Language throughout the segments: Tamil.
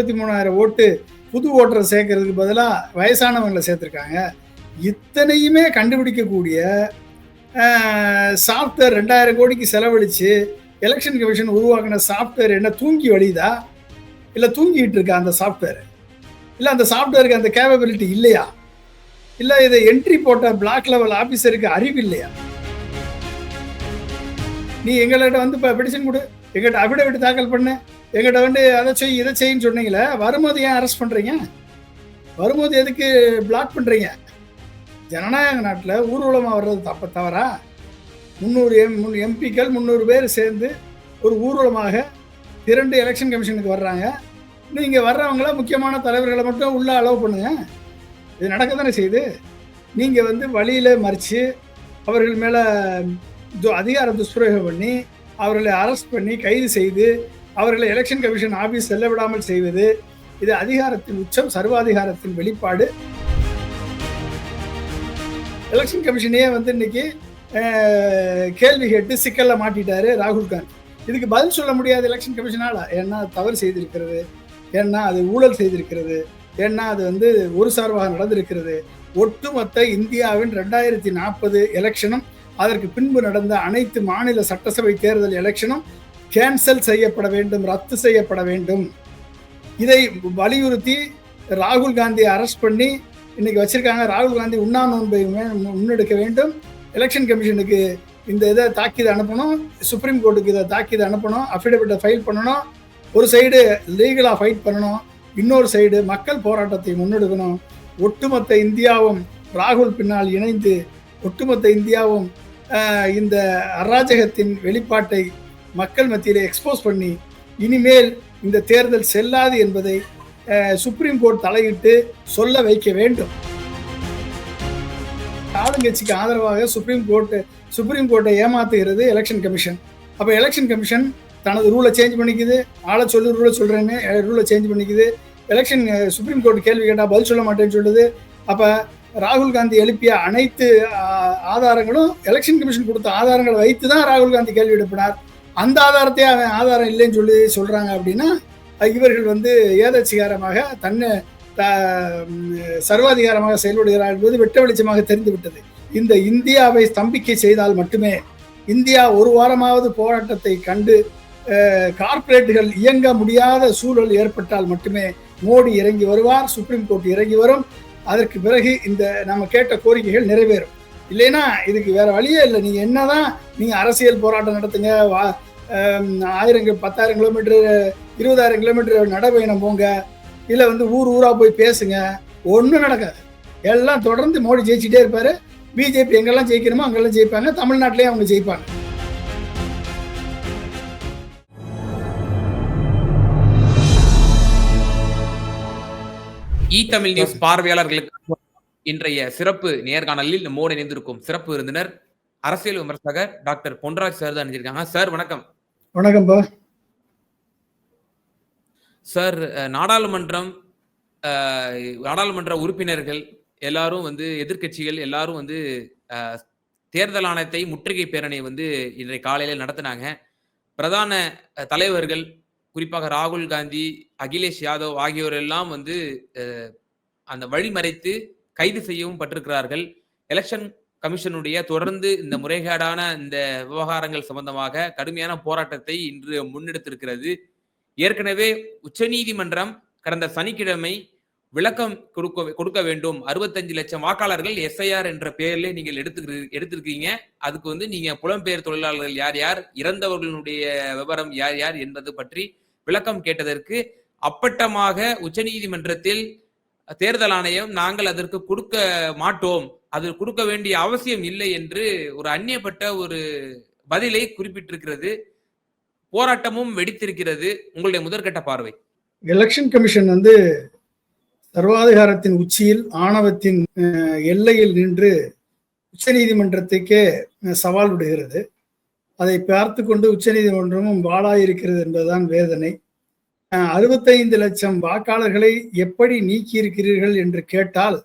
முப்பத்தி மூணாயிரம் ஓட்டு புது ஓட்டரை சேர்க்கறதுக்கு பதிலாக வயசானவங்களை சேர்த்துருக்காங்க. இத்தனையுமே கண்டுபிடிக்கக்கூடிய சாஃப்ட்வேர் ரெண்டாயிரம் கோடிக்கு செலவழித்து எலெக்ஷன் கமிஷன் உருவாக்கின சாஃப்ட்வேர் என்ன தூங்கி வழியுதா? இல்லை தூங்கிட்டு இருக்கா அந்த சாஃப்ட்வேர் இல்லை அந்த சாஃப்ட்வேருக்கு அந்த கேப்பபிலிட்டி இல்லையா? இல்லை இதை என்ட்ரி போட்ட பிளாக் லெவல் ஆஃபீஸருக்கு அறிவு இல்லையா? நீ எங்கள்கிட்ட வந்து இப்போ பெடிஷன் கொடு. எங்கிட்ட அபிடவிட் தாக்கல் பண்ணு. எங்கிட்ட வந்து அதை செய் இதை செய்யின்னு சொன்னீங்களே வரும்போது ஏன் அரெஸ்ட் பண்ணுறீங்க வரும்போது எதுக்கு பிளாக் பண்ணுறீங்க ஜனநாயக நாட்டில் ஊர்வலமாக வர்றது தப்ப தவறா? முந்நூறு எம் முன் எம்பிக்கள் முந்நூறு பேர் சேர்ந்து ஒரு ஊர்வலமாக இரண்டு எலெக்ஷன் கமிஷனுக்கு வர்றாங்க. நீங்கள் வர்றவங்கள முக்கியமான தலைவர்களை மட்டும் உள்ள அலோவ் பண்ணுங்க. இது நடக்க தானே செய்யுது? நீங்கள் வந்து வழியில் மறித்து அவர்கள் மேலே அதிகார துஷ்பிரயோகம் பண்ணி அவர்களை அரெஸ்ட் பண்ணி கைது செய்து அவர்களை எலெக்ஷன் கமிஷன் ஆஃபீஸ் செல்ல விடாமல் செய்வது இது அதிகாரத்தின் உச்சம் சர்வாதிகாரத்தின் வெளிப்பாடு. எலெக்ஷன் கமிஷனே வந்து இன்னைக்கு கேள்வி கேட்டு சிக்கலில் மாட்டிட்டாரு ராகுல் காந்தி. இதுக்கு பதில் சொல்ல முடியாது எலெக்ஷன் கமிஷனால ஏன்னா தவறு செய்திருக்கிறது. ஏன்னா அது ஊழல் செய்திருக்கிறது. ஏன்னா அது வந்து ஒரு சார்பாக நடந்திருக்கிறது. ஒட்டுமொத்த இந்தியாவின் ரெண்டாயிரத்தி நாற்பது எலெக்ஷனும் அதற்கு பின்பு நடந்த அனைத்து மாநில சட்டசபை தேர்தல் எலெக்ஷனும் கேன்சல் செய்யப்பட வேண்டும் ரத்து செய்யப்பட வேண்டும். இதை வலியுறுத்தி ராகுல் காந்தியை அரெஸ்ட் பண்ணி இன்னைக்கு வச்சிருக்காங்க ராகுல் காந்தி உண்ணா நோன்பை முன்னெடுக்க வேண்டும். எலெக்ஷன் கமிஷனுக்கு இந்த இதை தாக்கீது அனுப்பணும். சுப்ரீம் கோர்ட்டுக்கு இதை தாக்கீது அனுப்பணும். அஃபிடவிட்டை ஃபைல் பண்ணணும். ஒரு சைடு லீகலாக ஃபைட் பண்ணணும். இன்னொரு சைடு மக்கள் போராட்டத்தை முன்னெடுக்கணும். ஒட்டுமொத்த இந்தியாவும் ராகுல் பின்னால் இணைந்து ஒட்டுமொத்த இந்தியாவும் இந்த அராஜகத்தின் வெளிப்பாட்டை மக்கள் மத்தியிலே எக்ஸ்போஸ் பண்ணி இனிமேல் இந்த தேர்தல் செல்லாது என்பதை சுப்ரீம் கோர்ட் தலையிட்டு சொல்ல வைக்க வேண்டும். ஆளுங்கட்சிக்கு ஆதரவாக சுப்ரீம் கோர்ட் சுப்ரீம் கோர்ட்டை ஏமாத்துகிறது எலெக்ஷன் கமிஷன் அப்போ எலெக்ஷன் கமிஷன் தனது ரூலை சேஞ்ச் பண்ணிக்குது. ஆளை சொல்லு ரூலை சொல்கிறேன்னு ரூலை சேஞ்ச் பண்ணிக்குது. எலெக்ஷன் சுப்ரீம் கோர்ட் கேள்வி கேட்டால் பதில் சொல்ல மாட்டேன்னு சொல்லுது. அப்போ ராகுல் காந்தி எழுப்பிய அனைத்து ஆதாரங்களும் எலெக்ஷன் கமிஷன் கொடுத்த ஆதாரங்களை வைத்து தான் ராகுல் காந்தி கேள்வி எழுப்பினார். அந்த ஆதாரத்தையே அவன் ஆதாரம் இல்லைன்னு சொல்லி சொல்கிறாங்க அப்படின்னா இவர்கள் வந்து ஏதச்சிகாரமாக தன்னை சர்வாதிகாரமாக செயல்படுகிறார் என்பது வெட்ட வெளிச்சமாக தெரிந்து விட்டது. இந்த இந்தியாவை ஸ்தம்பிக்கை செய்தால் மட்டுமே இந்தியா ஒரு வாரமாவது போராட்டத்தை கண்டு கார்ப்பரேட்டுகள் இயங்க முடியாத சூழல் ஏற்பட்டால் மட்டுமே மோடி இறங்கி வருவார் சுப்ரீம் கோர்ட் இறங்கி வரும் அதற்கு பிறகு இந்த நம்ம கேட்ட கோரிக்கைகள் நிறைவேறும். இல்லைன்னா இதுக்கு வேற வழியே இல்லை. நீங்க என்னதான் நீங்க அரசியல் போராட்டம் நடத்துங்க ஆயிரம் பத்தாயிரம் கிலோமீட்டர் இருபதாயிரம் கிலோமீட்டர் நடைபயணம் போங்க இல்லை வந்து ஊர் ஊராக போய் பேசுங்க. ஒன்றும் நடக்காது. எல்லாம் தொடர்ந்து மோடி ஜெயிச்சுட்டே இருப்பாரு. பிஜேபி எங்கெல்லாம் ஜெயிக்கணுமோ அங்கெல்லாம் ஜெயிப்பாங்க. தமிழ்நாட்டிலேயே அவங்க ஜெயிப்பாங்க. இ தமிழ் நியூஸ் பார்வையாளர்களுக்கு இன்றைய சிறப்பு நேர்காணலில் நம்மோடு இணைந்திருக்கும் சிறப்பு விருந்தினர் அரசியல் விமர்சகர் டாக்டர் பொன்ராஜ் சார் தான் அணிஞ்சிருக்காங்க சார் வணக்கம். வணக்கம் சார். நாடாளுமன்றம் நாடாளுமன்ற உறுப்பினர்கள் எல்லாரும் வந்து எதிர்கட்சிகள் எல்லாரும் வந்து தேர்தல் ஆணையத்தை முற்றுகை பேரணி வந்து இன்றைய காலையில் நடத்தினாங்க. பிரதான தலைவர்கள் குறிப்பாக ராகுல் காந்தி அகிலேஷ் யாதவ் ஆகியோர் எல்லாம் வந்து அந்த வழிமறைத்து கைது செய்யவும் பட்டிருக்கிறார்கள். எலெக்ஷன் கமிஷனுடைய தொடர்ந்து இந்த முறைகேடான இந்த விவகாரங்கள் சம்பந்தமாக கடுமையான போராட்டத்தை இன்று முன்னெடுத்திருக்கிறது. ஏற்கனவே உச்சநீதிமன்றம் கடந்த சனிக்கிழமை விளக்கம் கொடுக்க கொடுக்க வேண்டும். அறுபத்தஞ்சு லட்சம் வாக்காளர்கள் எஸ்ஐஆர் என்ற பெயர்ல நீங்கள் எடுத்து எடுத்திருக்கீங்க. அதுக்கு வந்து நீங்க புலம்பெயர் தொழிலாளர்கள் யார் யார் இறந்தவர்களுடைய விவரம் யார் யார் என்பது பற்றி விளக்கம் கேட்டதற்கு அப்பட்டமாக உச்சநீதிமன்றத்தில் தேர்தல் ஆணையம் நாங்கள் அதற்கு கொடுக்க மாட்டோம். அது கொடுக்க வேண்டிய அவசியம் இல்லை என்று ஒரு அந்நியப்பட்ட ஒரு பதிலை குறிப்பிட்டிருக்கிறது. போராட்டமும் வெடித்திருக்கிறது. உங்களுடைய முதற்கட்ட பார்வை. எலெக்ஷன் கமிஷன் வந்து சர்வாதிகாரத்தின் உச்சியில் ஆணவத்தின் எல்லையில் நின்று உச்ச நீதிமன்றத்துக்கே சவால் விடுகிறது. அதை பார்த்து கொண்டு உச்ச நீதிமன்றமும் வாழாயிருக்கிறது என்பதுதான் வேதனை. அறுபத்தைந்து லட்சம் வாக்காளர்களை எப்படி நீக்கியிருக்கிறீர்கள் என்று கேட்டால்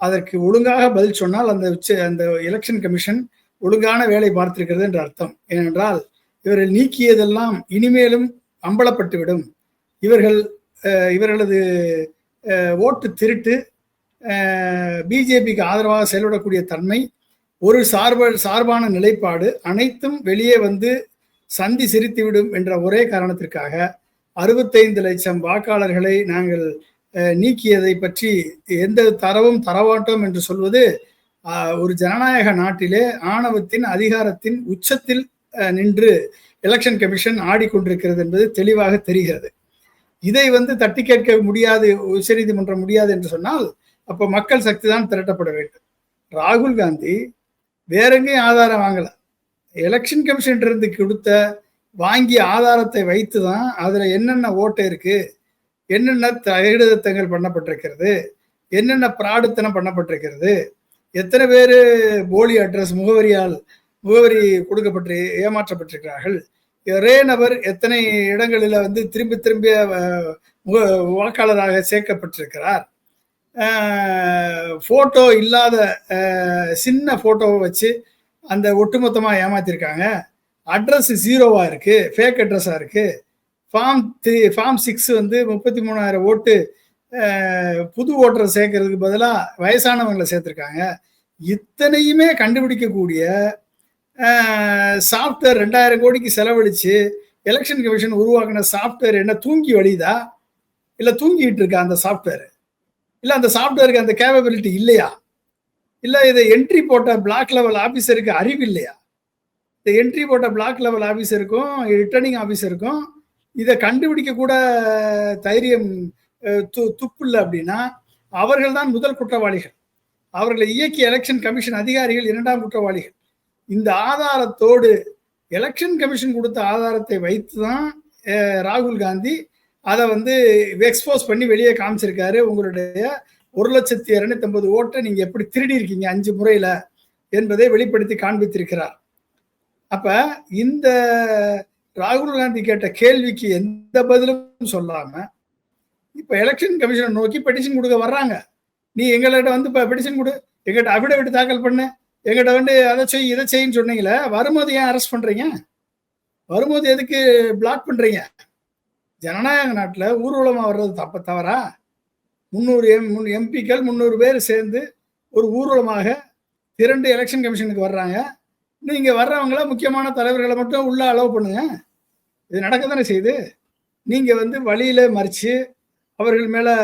அதற்கு ஒழுங்காக பதில் சொன்னால் அந்த உச்ச அந்த எலெக்ஷன் கமிஷன் ஒழுங்கான வேலை பார்த்திருக்கிறது என்று அர்த்தம். ஏனென்றால் இவர்கள் நீக்கியதெல்லாம் இனிமேலும் அம்பலப்பட்டுவிடும். இவர்கள் இவர்களது ஓட்டு திருட்டு பிஜேபிக்கு ஆதரவாக செயல்படக்கூடிய தன்மை ஒரு சார்ப சார்பான நிலைப்பாடு அனைத்தும் வெளியே வந்து சந்தி சிரித்துவிடும் என்ற ஒரே காரணத்திற்காக அறுபத்தைந்து லட்சம் வாக்காளர்களை நாங்கள் நீக்கியதை பற்றி எந்த தரவும் தரவாட்டோம் என்று சொல்வது ஒரு ஜனநாயக நாட்டிலே ஆணவத்தின் அதிகாரத்தின் உச்சத்தில் நின்று எலெக்ஷன் கமிஷன் ஆடிக்கொண்டிருக்கிறது என்பது தெளிவாக தெரிகிறது. இதை வந்து தட்டி கேட்க முடியாது உச்சநீதிமன்றம் முடியாது என்று சொன்னால் அப்போ மக்கள் சக்தி தான் திரட்டப்பட வேண்டும். ராகுல் காந்தி வேற எங்கேயும் ஆதாரம் வாங்கலை. எலெக்ஷன் கமிஷன் இருந்து கொடுத்த வாங்கிய ஆதாரத்தை வைத்து தான் அதில் என்னென்ன ஓட்டு இருக்கு என்னென்ன தகுதித்தங்கள் பண்ணப்பட்டிருக்கிறது என்னென்ன பிராடுத்தனம் பண்ணப்பட்டிருக்கிறது எத்தனை பேர் போலி அட்ரஸ் முகவரியால் முகவரி கொடுக்கப்பட்டு ஏமாற்றப்பட்டிருக்கிறார்கள் ஒரே நபர் எத்தனை இடங்களில் வந்து திரும்பி திரும்பிய வாக்காளராக சேர்க்கப்பட்டிருக்கிறார். ஃபோட்டோ இல்லாத சின்ன ஃபோட்டோவை வச்சு அந்த ஒட்டுமொத்தமாக ஏமாத்திருக்காங்க. அட்ரஸ் ஜீரோவாக இருக்குது ஃபேக் அட்ரஸாக இருக்குது ஃபார்ம் த்ரீ ஃபார்ம் சிக்ஸ் வந்து முப்பத்தி மூணாயிரம் ஓட்டு புது ஓட்டரை சேர்க்கறதுக்கு பதிலாக வயசானவங்களை சேர்த்துருக்காங்க. இத்தனையுமே கண்டுபிடிக்கக்கூடிய சாஃப்ட்வேர் ரெண்டாயிரம் கோடிக்கு செலவழிச்சு எலெக்ஷன் கமிஷன் உருவாக்கின சாஃப்ட்வேர் என்ன தூங்கி வழியுதா? இல்லை தூங்கிட்டு இருக்கா அந்த சாஃப்ட்வேர் இல்லை அந்த சாஃப்ட்வேருக்கு அந்த கேப்பபிலிட்டி இல்லையா? இல்லை இதை என்ட்ரி போட்ட பிளாக் லெவல் ஆஃபீஸருக்கு அறிவு இல்லையா? இந்த என்ட்ரி போட்ட பிளாக் லெவல் ஆஃபீஸருக்கும் ரிட்டர்னிங் ஆஃபீஸருக்கும் இதை கண்டுபிடிக்க கூட தைரியம் து துப்பு இல்லை அப்படின்னா அவர்கள் தான் முதல் குற்றவாளிகள். அவர்களை இயக்கிய எலெக்ஷன் கமிஷன் அதிகாரிகள் இரண்டாம் குற்றவாளிகள். இந்த ஆதாரத்தோடு எலெக்ஷன் கமிஷன் கொடுத்த ஆதாரத்தை வைத்து தான் ராகுல் காந்தி அதை வந்து எக்ஸ்போஸ் பண்ணி வெளியே காமிச்சிருக்காரு. உங்களுடைய ஒரு லட்சத்தி இரநூத்தம்பது ஓட்டை நீங்கள் எப்படி திருடி இருக்கீங்க அஞ்சு முறையில் என்பதை வெளிப்படுத்தி காண்பித்திருக்கிறார். அப்ப இந்த ராகுல் காந்தி கேட்ட கேள்விக்கு எந்த பதிலும் சொல்லாம இப்ப எலெக்ஷன் கமிஷனை நோக்கி பெட்டிஷன் கொடுக்க வர்றாங்க. நீ எங்கள்கிட்ட வந்து இப்போ பெட்டிஷன் கொடு எங்கிட்ட அஃபிடவிட் தாக்கல் பண்ண. எங்கிட்ட வந்து அதை செய் இதை செய்யின்னு சொன்னீங்களே வரும்போது ஏன் அரெஸ்ட் பண்றீங்க? வரும்போது எதுக்கு பிளாக் பண்றீங்க? ஜனநாயக நாட்டில் ஊர்வலமாக வர்றது தப்ப தவறா? முந்நூறு எம் முன் எம்பிக்கள் முந்நூறு பேர் சேர்ந்து ஒரு ஊர்வலமாக திரண்டு எலெக்ஷன் கமிஷனுக்கு வர்றாங்க. நீங்கள் வர்றவங்கள முக்கியமான தலைவர்களை மட்டும் உள்ளே அலோவ் பண்ணுங்க. இது நடக்க தானே செய்யுது? நீங்கள் வந்து வழியில் மறித்து அவர்கள் மேலே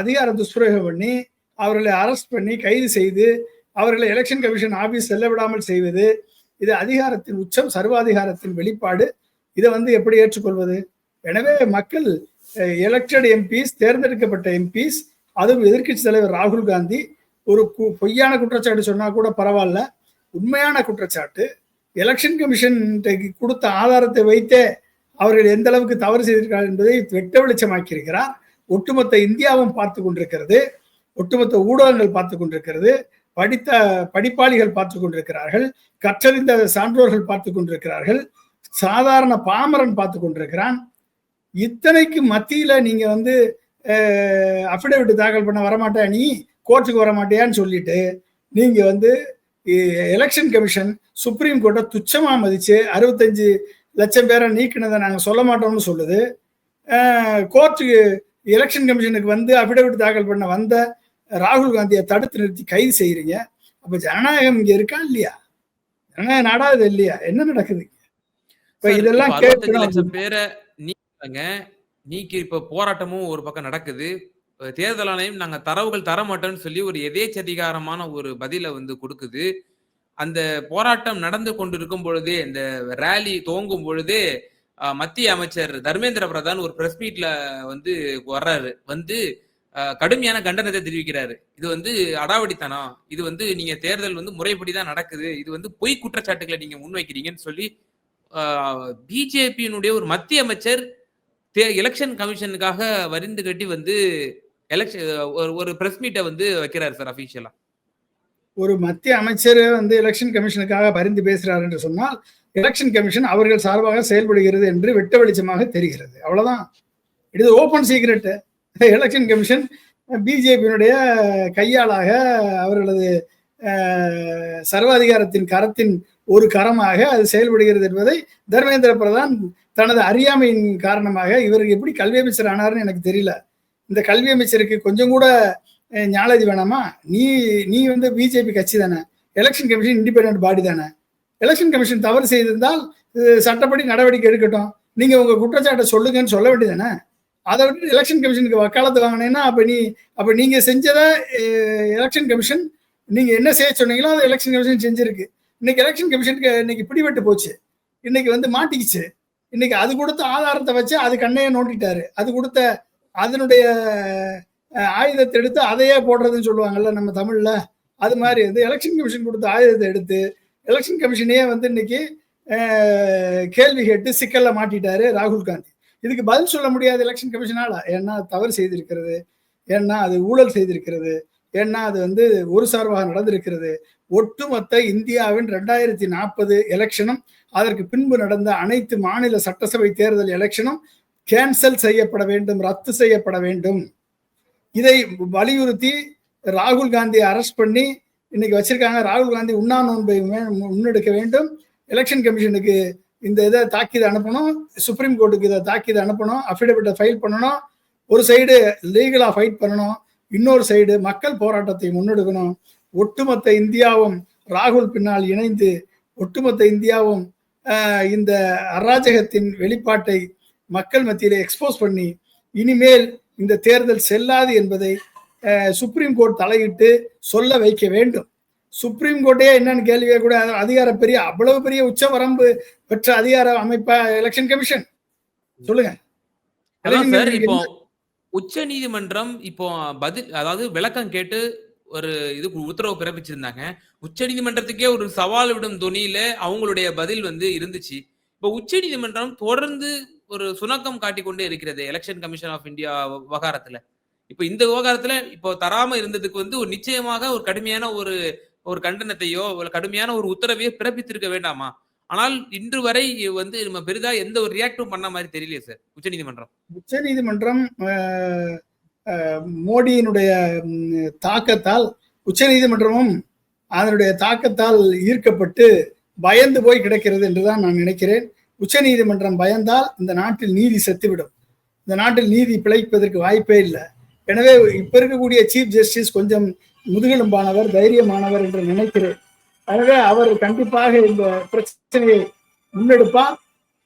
அதிகார துஷ்பிரயோகம் பண்ணி அவர்களை அரெஸ்ட் பண்ணி கைது செய்து அவர்களை எலெக்ஷன் கமிஷன் ஆபீஸ் செல்ல விடாமல் செய்வது இது அதிகாரத்தின் உச்சம் சர்வாதிகாரத்தின் வெளிப்பாடு. இதை வந்து எப்படி ஏற்றுக்கொள்வது? எனவே மக்கள் எலெக்டட் எம்பிஸ் தேர்ந்தெடுக்கப்பட்ட எம்பிஸ் அதுவும் எதிர்க்கட்சி தலைவர் ராகுல் காந்தி ஒரு கு- பொய்யான குற்றச்சாட்டு சொன்னா கூட பரவாயில்ல. உண்மையான குற்றச்சாட்டு. எலெக்ஷன் கமிஷன் கொடுத்த ஆதாரத்தை வைத்தே அவர்கள் எந்த அளவுக்கு தவறு செய்திருக்கிறார் என்பதை வெட்ட வெளிச்சமாக்கியிருக்கிறார். ஒட்டுமொத்த இந்தியாவும் பார்த்து கொண்டிருக்கிறது. ஒட்டுமொத்த ஊடகங்கள் பார்த்து கொண்டிருக்கிறது. படித்த படிப்பாளிகள் பார்த்து கொண்டிருக்கிறார்கள். கற்றறிந்த சான்றோர்கள் பார்த்து கொண்டிருக்கிறார்கள். சாதாரண பாமரன் பார்த்து கொண்டிருக்கிறான். இத்தனைக்கு மத்தியில நீங்க வந்து அஃபிடவிட் தாக்கல் பண்ண வரமாட்டே நீ கோர்ட்டுக்கு வரமாட்டியான்னு சொல்லிட்டு நீங்க வந்து எலெக்ஷன் கமிஷன் சுப்ரீம் கோர்ட்டை துச்சமா மதிச்சு அறுபத்தஞ்சு லட்சம் பேரை நீக்கினதை நாங்கள் சொல்ல மாட்டோம்னு சொல்லுது. கோர்ட்டுக்கு எலெக்ஷன் கமிஷனுக்கு வந்து அஃபிடவிட் தாக்கல் பண்ண வந்த ராகுல் காந்தியை தடுத்து நிறுத்தி கைது செய்யறீங்க அப்ப ஜனநாயகம் இங்க இருக்கா இல்லையா? ஜனநாயக நாடா இது இல்லையா? என்ன நடக்குது இப்ப இதெல்லாம் இப்ப 65 கேட்கணும். பேரை நீக்கிட்டாங்க நீக்கி இப்ப போராட்டமும் ஒரு பக்கம் நடக்குது. தேர்தல் ஆணையம் நாங்க தரவுகள் தர மாட்டோம்னு சொல்லி ஒரு எதேச்சதிகாரமான ஒரு பதில வந்து கொடுக்குது. அந்த போராட்டம் நடந்து கொண்டிருக்கும் பொழுதே இந்த ரேலி துவங்கும் பொழுதே மத்திய அமைச்சர் தர்மேந்திர பிரதான் ஒரு பிரஸ் மீட்ல வந்து வர்றாரு. வந்து கடுமையான கண்டனத்தை தெரிவிக்கிறாரு. இது வந்து அடாவடித்தனம். இது வந்து நீங்க தேர்தல் வந்து முறைப்படி தான் நடக்குது. இது வந்து பொய் குற்றச்சாட்டுகளை நீங்க முன்வைக்கிறீங்கன்னு சொல்லி பிஜேபியினுடைய ஒரு மத்திய அமைச்சர் எலெக்ஷன் கமிஷனுக்காக வரிந்து கட்டி வந்து எலெக்ஷன் ஒரு ஒரு பிரஸ் மீட்டை வந்து வைக்கிறாரு சார் அபிஷியலா ஒரு மத்திய அமைச்சர் வந்து எலெக்ஷன் கமிஷனுக்காக பரிந்து பேசுறார் என்று சொன்னால் எலெக்ஷன் கமிஷன் அவர்கள் சார்பாக செயல்படுகிறது என்று வெட்ட வெளிச்சமாக தெரிகிறது. அவ்வளவுதான். இது ஓபன் சீக்ரெட்டு எலெக்ஷன் கமிஷன் பிஜேபியினுடைய கையாளாக அவர்களது சர்வாதிகாரத்தின் கரத்தின் ஒரு கரமாக அது செயல்படுகிறது என்பதை தர்மேந்திர பிரதான் தனது அறியாமையின் காரணமாக இவருக்கு எப்படி கல்வி அமைச்சர் ஆனார்னு எனக்கு தெரியல. இந்த கல்வி அமைச்சருக்கு கொஞ்சம் கூட ஞானதி வேணாமா? நீ நீ வந்து பிஜேபி கட்சி தானே. எலெக்ஷன் கமிஷன் இண்டிபெண்ட் பாடி தானே. எலெக்ஷன் கமிஷன் தவறு செய்திருந்தால் சட்டப்படி நடவடிக்கை எடுக்கட்டும். நீங்க உங்க குற்றச்சாட்டை சொல்லுங்கன்னு சொல்ல வேண்டியதானே அதை விட்டு எலெக்ஷன் கமிஷனுக்கு வக்காலத்து வாங்கினேன்னா அப்ப நீ அப்ப நீங்க செஞ்சதை எலெக்ஷன் கமிஷன் நீங்க என்ன செய்ய சொன்னீங்களோ அதை எலெக்ஷன் கமிஷன் செஞ்சிருக்கு. இன்னைக்கு எலெக்ஷன் கமிஷனுக்கு இன்னைக்கு பிடிபட்டு போச்சு. இன்னைக்கு வந்து மாட்டிக்கிச்சு. இன்னைக்கு அது கொடுத்த ஆதாரத்தை வச்சு அது கண்ணையை நோண்டிட்டாரு. அது கொடுத்த அதனுடைய ஆயுதத்தை எடுத்து அதையே போடுறதுன்னு சொல்லுவாங்கல்ல நம்ம தமிழ்ல. அது மாதிரி வந்து எலெக்ஷன் கமிஷன் கொடுத்த ஆயுதத்தை எடுத்து எலெக்ஷன் கமிஷனையே வந்து இன்னைக்கு கேள்வி கேட்டு சிக்கல்ல மாட்டிட்டாரு ராகுல் காந்தி. இதுக்கு பதில் சொல்ல முடியாது எலெக்ஷன் கமிஷனால ஏன்னா தவறு செய்திருக்கிறது. ஏன்னா அது ஊழல் செய்திருக்கிறது. ஏன்னா அது வந்து ஒரு சார்பாக நடந்திருக்கிறது. ஒட்டுமொத்த இந்தியாவின் ரெண்டாயிரத்தி நாற்பது எலெக்ஷனும் அதற்கு பின்பு நடந்த அனைத்து மாநில சட்டசபை தேர்தல் எலெக்ஷனும் கேன்சல் செய்யப்பட வேண்டும் ரத்து செய்யப்பட வேண்டும். இதை வலியுறுத்தி ராகுல் காந்தியை அரெஸ்ட் பண்ணி இன்னைக்கு வச்சிருக்காங்க ராகுல் காந்தி உண்ணா நோன்பை முன்னெடுக்க வேண்டும். எலெக்ஷன் கமிஷனுக்கு இந்த இதை தாக்கீது அனுப்பணும் சுப்ரீம் கோர்ட்டுக்கு இதை தாக்கீது அனுப்பணும் அஃபிடவிட்டை ஃபைல் பண்ணணும் ஒரு சைடு லீகலாக ஃபைட் பண்ணணும் இன்னொரு சைடு மக்கள் போராட்டத்தை முன்னெடுக்கணும். ஒட்டுமொத்த இந்தியாவும் ராகுல் பின்னால் இணைந்து ஒட்டுமொத்த இந்தியாவும் இந்த அராஜகத்தின் வெளிப்பாட்டை மக்கள் மத்தியிலே எக்ஸ்போஸ் பண்ணி இனிமேல் இந்த தேர்தல் செல்லாது என்பதை சுப்ரீம் கோர்ட் தலையிட்டு சொல்ல வைக்க வேண்டும். சுப்ரீம் கோர்ட்டே என்னன்னு கேள்வியே கூட அதிகார பெரிய அவ்வளவு பெரிய உச்ச வரம்பு பெற்ற அதிகார அமைப்பா எலெக்ஷன் கமிஷன் சொல்லுங்க. இப்போ உச்ச நீதிமன்றம் இப்போ பதில் அதாவது விளக்கம் கேட்டு ஒரு இது உத்தரவு பிறப்பிச்சிருந்தாங்க. உச்ச நீதிமன்றத்துக்கே ஒரு சவால் விடும் துணியில அவங்களுடைய பதில் வந்து இருந்துச்சு. இப்போ உச்ச நீதிமன்றம் தொடர்ந்து ஒரு சுணக்கம் காட்டிக்கொண்டே இருக்கிறது எலெக்ஷன் கமிஷன் ஆஃப் இந்தியா விவகாரத்துல. இப்போ இந்த விவகாரத்துல இப்போ தராம இருந்ததுக்கு வந்து ஒரு நிச்சயமாக ஒரு கடுமையான ஒரு ஒரு கண்டனத்தையோ கடுமையான ஒரு உத்தரவையோ பிறப்பித்திருக்க வேண்டாமா? ஆனால் இன்று வரை வந்து நம்ம பெரிதா எந்த ஒரு ரியாக்டும் பண்ண மாதிரி தெரியலையே சார் உச்ச நீதிமன்றம் உச்ச நீதிமன்றம் மோடியினுடைய தாக்கத்தால் உச்ச நீதிமன்றமும் அதனுடைய தாக்கத்தால் ஈர்க்கப்பட்டு பயந்து போய் கிடக்கிறது என்றுதான் நான் நினைக்கிறேன். உச்ச நீதிமன்றம் பயந்தால் இந்த நாட்டில் நீதி செத்துவிடும். இந்த நாட்டில் நீதி பிழைப்பதற்கு வாய்ப்பே இல்லை. எனவே இப்ப இருக்கக்கூடிய சீஃப் ஜஸ்டிஸ் கொஞ்சம் முதுகெலும்பானவர் தைரியமானவர் என்று நினைக்கிறேன். எனவே அவர் கண்டிப்பாக இந்த பிரச்சனையை முன்னெடுப்பார்.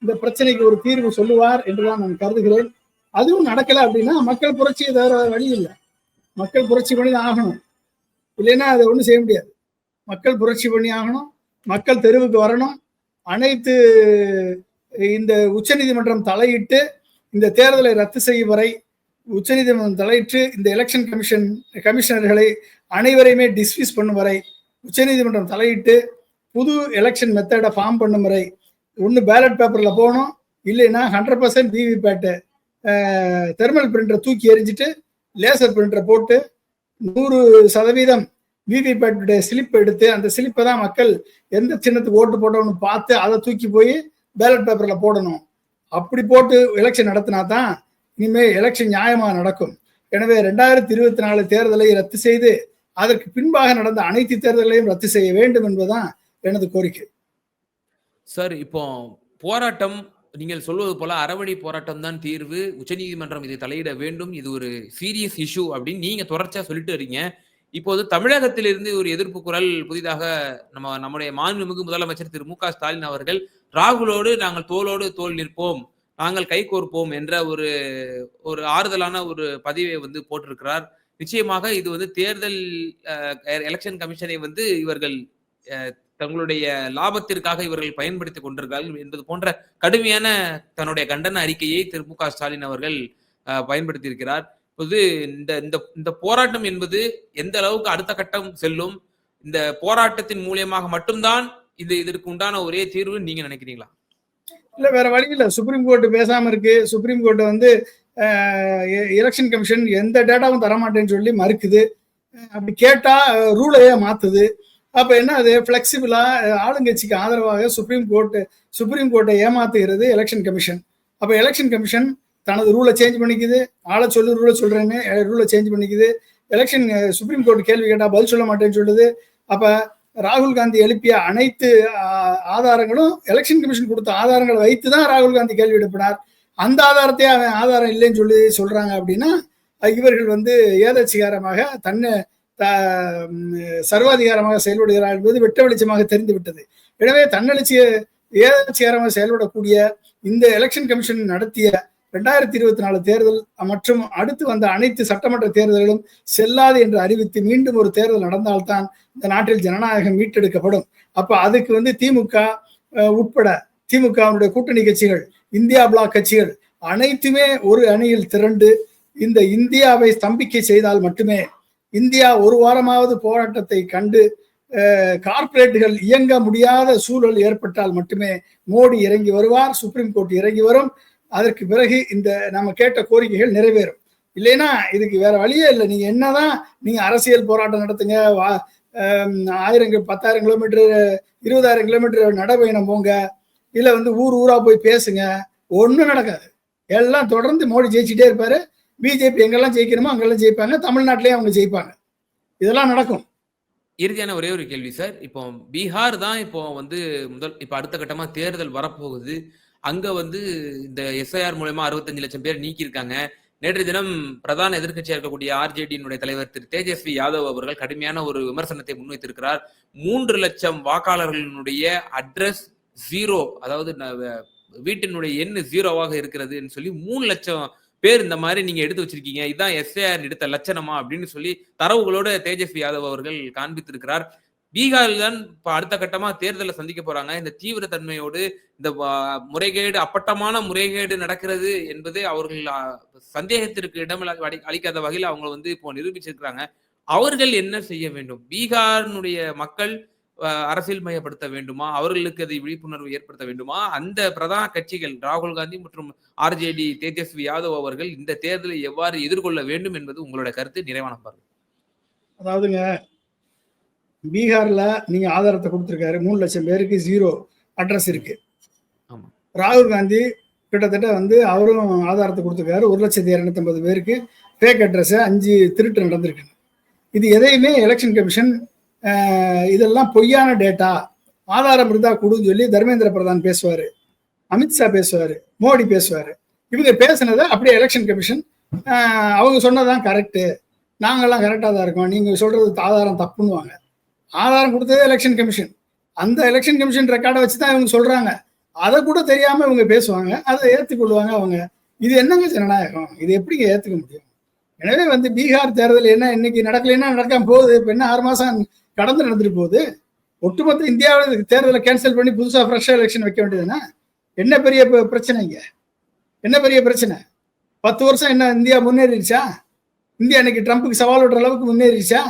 இந்த பிரச்சனைக்கு ஒரு தீர்வு சொல்லுவார் என்றுதான் நான் கருதுகிறேன். அதுவும் நடக்கல அப்படின்னா மக்கள் புரட்சியை தவிர வழி இல்லை. மக்கள் புரட்சி பண்ணி ஆகணும். இல்லைன்னா அதை ஒன்றும் செய்ய முடியாது. மக்கள் புரட்சி பண்ணி ஆகணும். மக்கள் தெருவுக்கு வரணும். அனைத்து இந்த உச்சநீதிமன்றம் தலையிட்டு இந்த தேர்தலை ரத்து செய்யும் வரை உச்சநீதிமன்றம் தலையிட்டு இந்த எலெக்ஷன் கமிஷன் கமிஷனர்களை அனைவரையுமே டிஸ்மிஸ் பண்ணும் வரை உச்சநீதிமன்றம் தலையிட்டு புது எலெக்ஷன் மெத்தடை ஃபார்ம் பண்ணும் வரை ஒன்று பேலட் பேப்பரில் போகணும் இல்லைன்னா ஹண்ட்ரட் பர்சன்ட் விவிபேட்டை தெர்மல் பிரிண்டரை தூக்கி எரிஞ்சிட்டு லேசர் பிரிண்டரை போட்டு நூறு சதவீதம் விவிபேட்டுடைய ஸ்லிப் எடுத்து அந்த ஸ்லிப்பை தான் மக்கள் எந்த சின்னத்துக்கு ஓட்டு போட்டோம்னு பார்த்து அதை தூக்கி போய் பேலட் பேப்பரில் போடணும். அப்படி போட்டு எலெக்ஷன் நடத்தினா தான் இனிமேல் எலெக்ஷன் நியாயமாக நடக்கும். எனவே ரெண்டாயிரத்தி இருபத்தி நாலு தேர்தலை ரத்து செய்து அதற்கு பின்பாக நடந்த அனைத்து தேர்தல்களையும் ரத்து செய்ய வேண்டும் என்பதுதான் எனது கோரிக்கை. சார் இப்போ போராட்டம் நீங்கள் சொல்வது போல அறவழி போராட்டம் தான் தீர்வு. உச்சநீதிமன்றம் இதை தலையிட வேண்டும். இது ஒரு சீரியஸ் இஷ்யூ அப்படின்னு நீங்க தொடர்ச்சியா சொல்லிட்டு வரீங்க. இப்போது தமிழகத்திலிருந்து ஒரு எதிர்ப்பு குரல் புதிதாக நம்ம நம்முடைய மாநிலமிகு முதலமைச்சர் திரு மு க ஸ்டாலின் அவர்கள் ராகுலோடு நாங்கள் தோளோடு தோல் நிற்போம். நாங்கள் கை கோர்ப்போம் என்ற ஒரு ஒரு ஆறுதலான ஒரு பதிவை வந்து போட்டிருக்கிறார். நிச்சயமாக இது வந்து தேர்தல் எலெக்ஷன் கமிஷனை வந்து இவர்கள் தங்களுடைய லாபத்திற்காக இவர்கள் பயன்படுத்திக் கொண்டிருக்கிறார்கள் என்பது போன்ற கடுமையான தன்னுடைய கண்டன அறிக்கையை திரு. மு. க. ஸ்டாலின் அவர்கள் பயன்படுத்தி இருக்கிறார் இப்போது இந்த இந்த இந்த போராட்டம் என்பது எந்த அளவுக்கு அடுத்த கட்டம் செல்லும் இந்த போராட்டத்தின் மூலியமாக மட்டும்தான் இது இதற்கு உண்டான ஒரே தீர்வு நீங்க நினைக்கிறீங்களா? இல்ல வேற வழி இல்ல. சுப்ரீம் கோர்ட் பேசாம இருக்கு. சுப்ரீம் கோர்ட் வந்து எலெக்ஷன் கமிஷன் எந்த டேட்டாவும் தரமாட்டேன்னு சொல்லி மறுக்குது. அப்படி கேட்டால் ரூலையே மாற்றுது அப்போ என்ன அது? ஃப்ளெக்சிபிளாக ஆளுங்கட்சிக்கு ஆதரவாக சுப்ரீம் கோர்ட்டு சுப்ரீம் கோர்ட்டை ஏமாத்துகிறது எலெக்ஷன் கமிஷன் அப்போ எலெக்ஷன் கமிஷன் தனது ரூலை சேஞ்ச் பண்ணிக்குது. ஆளை சொல்லு ரூலை சொல்கிறேன்னு ரூலை சேஞ்ச் பண்ணிக்குது. எலெக்ஷன் சுப்ரீம் கோர்ட் கேள்வி கேட்டால் பதில் சொல்ல மாட்டேன்னு சொல்லுது. அப்போ ராகுல் காந்தி எழுப்பிய அனைத்து ஆதாரங்களும் எலெக்ஷன் கமிஷன் கொடுத்த ஆதாரங்களை வைத்து தான் ராகுல் காந்தி கேள்வி எழுப்பினார். அந்த ஆதாரத்தை அவன் ஆதாரம் இல்லைன்னு சொல்லி சொல்றாங்க அப்படின்னா இவர்கள் வந்து ஏதாச்சிகாரமாக தன்னை த- சர்வாதிகாரமாக செயல்படுகிறார் என்பது வெட்ட வெளிச்சமாக தெரிந்து விட்டது. எனவே தன்னெழுச்சி ஏதாச்சிகாரமாக செயல்படக்கூடிய இந்த எலெக்ஷன் கமிஷன் நடத்திய ரெண்டாயிரத்தி இருபத்தி நாலு தேர்தல் மற்றும் அடுத்து வந்த அனைத்து சட்டமன்ற தேர்தல்களும் செல்லாது என்று அறிவித்து மீண்டும் ஒரு தேர்தல் நடந்தால்தான் இந்த நாட்டில் ஜனநாயகம் மீட்டெடுக்கப்படும். அப்ப அதுக்கு வந்து திமுக உட்பட திமுகவினுடைய கூட்டணி கட்சிகள் இந்தியா பிளாக் கட்சிகள் அனைத்துமே ஒரு அணியில் திரண்டு இந்த இந்தியாவை ஸ்தம்பிக்கை செய்தால் மட்டுமே இந்தியா ஒரு வாரமாவது போராட்டத்தை கண்டு கார்ப்பரேட்டுகள் இயங்க முடியாத சூழல் ஏற்பட்டால் மட்டுமே மோடி இறங்கி வருவார் சுப்ரீம் கோர்ட் இறங்கி வரும். அதற்கு பிறகு இந்த நம்ம கேட்ட கோரிக்கைகள் நிறைவேறும். இல்லைன்னா இதுக்கு வேற வழியே இல்லை. நீங்க என்னதான் நீங்க அரசியல் போராட்டம் நடத்துங்க வா- ஆயிரம் பத்தாயிரம் கிலோமீட்டர் இருபதாயிரம் கிலோமீட்டர் நடைபயணம் போங்க இல்லை வந்து ஊர் ஊரா போய் பேசுங்க. ஒன்றும் நடக்காது. எல்லாம் தொடர்ந்து மோடி ஜெயிச்சுட்டே இருப்பாரு. பிஜேபி எங்கெல்லாம் ஜெயிக்கணுமோ அங்கெல்லாம் ஜெயிப்பாங்க. தமிழ்நாட்டிலேயே அவங்க ஜெயிப்பாங்க. இதெல்லாம் நடக்கும். இறுதியான ஒரே ஒரு கேள்வி சார். இப்போ பீகார் தான் இப்போ வந்து முதல் இப்போ அடுத்த கட்டமா தேர்தல் வரப்போகுது. அங்க வந்து இந்த எஸ்ஐஆர் மூலயமா அறுபத்தஞ்சு லட்சம் பேர் நீக்கியிருக்காங்க. நேற்று தினம் பிரதான எதிர்கட்சியாக இருக்கக்கூடிய ஆர்ஜேடியினுடைய தலைவர் திரு தேஜஸ்வி யாதவ் அவர்கள் கடுமையான ஒரு விமர்சனத்தை முன்வைத்திருக்கிறார். மூன்று லட்சம் வாக்காளர்களினுடைய அட்ரஸ் ஜீரோ அதாவது வீட்டினுடைய எண் ஜீரோவாக இருக்கிறதுன்னு சொல்லி மூணு லட்சம் பேர் இந்த மாதிரி நீங்க எடுத்து வச்சிருக்கீங்க. இதான் எஸ்ஏஆர் எடுத்த லட்சணமா அப்படின்னு சொல்லி தரவுகளோட தேஜஸ்வி யாதவ் அவர்கள் காண்பித்திருக்கிறார். பீகாரில் தான் இப்ப அடுத்த கட்டமா தேர்தலை சந்திக்க போறாங்க. இந்த தீவிர தன்மையோடு இந்த முறைகேடு அப்பட்டமான முறைகேடு நடக்கிறது என்பது அவர்கள் சந்தேகத்திற்கு இடம் அளிக்காத வகையில் அவங்க வந்து இப்போ நிரூபிச்சிருக்கிறாங்க. அவர்கள் என்ன செய்ய வேண்டும்? பீகாரினுடைய மக்கள் அரசியல் மயப்படுத்த வேண்டுமா? அவர்களுக்கு அதை விழிப்புணர்வு ஏற்படுத்த வேண்டுமா? அந்த பிரதான கட்சிகள் ராகுல் காந்தி மற்றும் ஆர்ஜேடி தேஜஸ்வி யாதவ் அவர்கள் இந்த தேர்தலை எவ்வாறு எதிர்கொள்ள வேண்டும் என்பது உங்களோட கருத்து. நிறைவான பார்வை. அதாவதுங்க பீகார்ல நீங்க ஆதாரத்தை கொடுத்துருக்காரு. மூணு லட்சம் பேருக்கு ஜீரோ அட்ரஸ் இருக்கு. ராகுல் காந்தி கிட்டத்தட்ட வந்து அவரும் ஆதாரத்தை கொடுத்துருக்காரு. ஒரு லட்சத்தி இரநூத்தம்பது பேருக்கு ஃபேக் அட்ரஸ் அஞ்சு திருட்டு நடந்திருக்கு. இது எதையுமே எலெக்ஷன் கமிஷன் இதெல்லாம் பொய்யான டேட்டா ஆதாரம் இருந்தா கொடுன்னு சொல்லி தர்மேந்திர பிரதான் பேசுவாரு. அமித்ஷா பேசுவாரு. மோடி பேசுவாரு. இவங்க பேசுனதை அப்படியே எலெக்ஷன் கமிஷன் அவங்க சொன்னதான் கரெக்டு நாங்கள்லாம் கரெக்டாக தான் இருக்கோம். நீங்கள் சொல்றது ஆதாரம் தப்புன்னுவாங்க. ஆதாரம் கொடுத்தது எலெக்ஷன் கமிஷன் அந்த எலெக்ஷன் கமிஷன் ரெக்கார்டை வச்சு தான் இவங்க சொல்றாங்க. அதை கூட தெரியாம இவங்க பேசுவாங்க. அதை ஏற்றுக்கொள்வாங்க அவங்க. இது என்னங்க ஜனநாயகம்? இது எப்படிங்க ஏற்றுக்க முடியும்? எனவே வந்து பீகார் தேர்தல் என்ன இன்னைக்கு நடக்கலைன்னா நடக்காம போகுது. இப்போ என்ன ஆறு மாசம் கடந்து நடந்துட்டு போகுது. ஒட்டுமொத்த இந்தியாவில் தேர்தலை கேன்சல் பண்ணி புதுசாக ஃப்ரெஷ்ஷாக எலெக்ஷன் வைக்க வேண்டியதுன்னா என்ன பெரிய ப- பிரச்சனை இங்கே? என்ன பெரிய பிரச்சனை? பத்து வருஷம் என்ன இந்தியா முன்னேறிடுச்சா? இந்தியா இன்னைக்கு ட்ரம்ப்புக்கு சவால் விடுற அளவுக்கு முன்னேறிடுச்சா?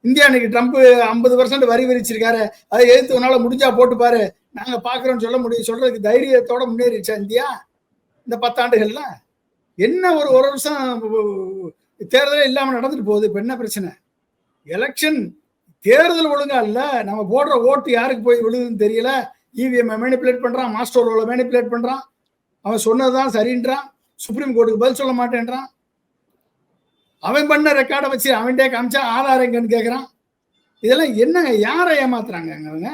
இந்தியா இன்னைக்கு ட்ரம்ப் ஐம்பது பர்சன்ட் வரி விரிச்சிருக்காரு. அதை எதிர்த்து உன்னால முடிஞ்சா போட்டு பாரு. நாங்க பாக்குறோம்னு சொல்ல முடியும் சொல்றதுக்கு தைரியத்தோட முன்னேறிடுச்சா இந்தியா? இந்த பத்தாண்டுகள்ல? என்ன ஒரு ஒரு வருஷம் தேர்தலே இல்லாம நடந்துட்டு போகுது. இப்ப என்ன பிரச்சனை? எலெக்ஷன் தேர்தல் ஒழுங்கா இல்ல. நம்ம போடுற ஓட்டு யாருக்கு போய் விழுதுன்னு தெரியல. இவிஎம் மேனிப்புலேட் பண்றான். மாஸ்டர் ரோல மேனிப்புலேட் பண்றான். அவன் சொன்னதுதான் சரின்றான். சுப்ரீம் கோர்ட்டுக்கு பதில் சொல்ல மாட்டேன்றான். அவன் பண்ண ரெக்கார்டை வச்சு அவன்கிட்டே காமிச்சா ஆதாரம் எங்கன்னு கேட்கறான் இதெல்லாம் என்னங்க? யாரை ஏமாத்துறாங்க அவங்க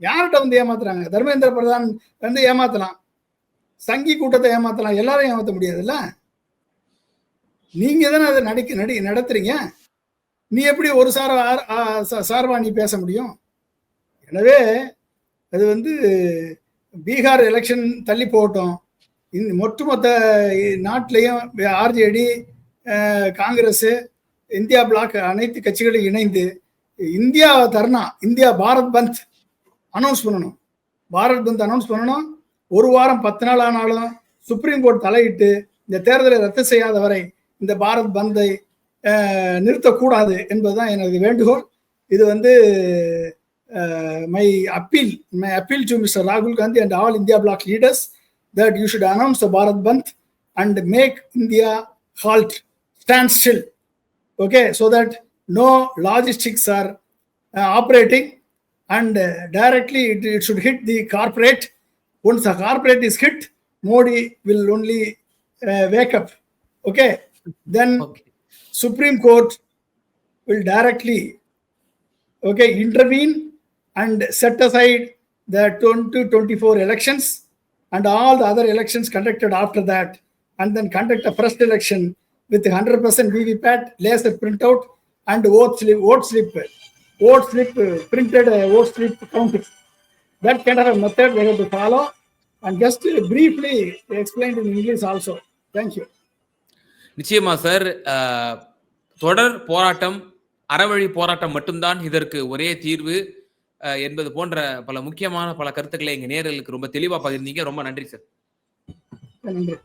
யார்கிட்ட வந்து ஏமாத்துறாங்க? தர்மேந்திர பிரதான் வந்து ஏமாத்தலாம். சங்கி கூட்டத்தை ஏமாத்தலாம். எல்லாரும் ஏமாத்த முடியாதுல்ல? நீங்க தானே அதை நடிக்க நடி நடத்துறீங்க? நீ எப்படி ஒரு சார சார்பா நீ பேச முடியும்? எனவே அது வந்து பீகார் எலெக்ஷன் தள்ளி போகட்டும். இந்த ஒட்டுமொத்த நாட்டிலையும் ஆர்ஜேடி காங்கிரஸ் இந்தியா பிளாக் அனைத்து கட்சிகளும் இணைந்து India dharna India Bharat bandh announce பண்ணணும். பாரத் பந்த் அனௌன்ஸ் பண்ணணும். ஒரு வாரம் பத்து நாள் ஆனாலும் சுப்ரீம் கோர்ட் தலையிட்டு இந்த தேர்தலை ரத்து செய்யாத வரை இந்த பாரத் பந்தை நிறுத்தக்கூடாது என்பதுதான் எனது வேண்டுகோள் இது வந்து my appeal my appeal to mister ராகுல் Gandhi and all India bloc leaders that you should announce Bharat bandh and make India halt stand still okay so that no logistics are operating and directly it it should hit the corporate ones a corporate is hit Modi will only wake up okay then Supreme Court will directly okay, intervene and set aside the 2024 elections and all the other elections conducted after that, and then conduct a first election with 100% VVPAT, laser printout, and vote slip, vote slip, vote slip, printed uh, vote slip counting. That kind of a method we have to follow, and just briefly explained in English also. Thank you. நிச்சயமா சார் தொடர் போராட்டம் அறவழி போராட்டம் மட்டும்தான் இதற்கு ஒரே தீர்வு. என்பது போன்ற பல முக்கியமான பல கருத்துக்களை எங்க நேயர்களுக்கு ரொம்ப தெளிவா பகிர்ந்தீங்க. ரொம்ப நன்றி சார். நன்றி.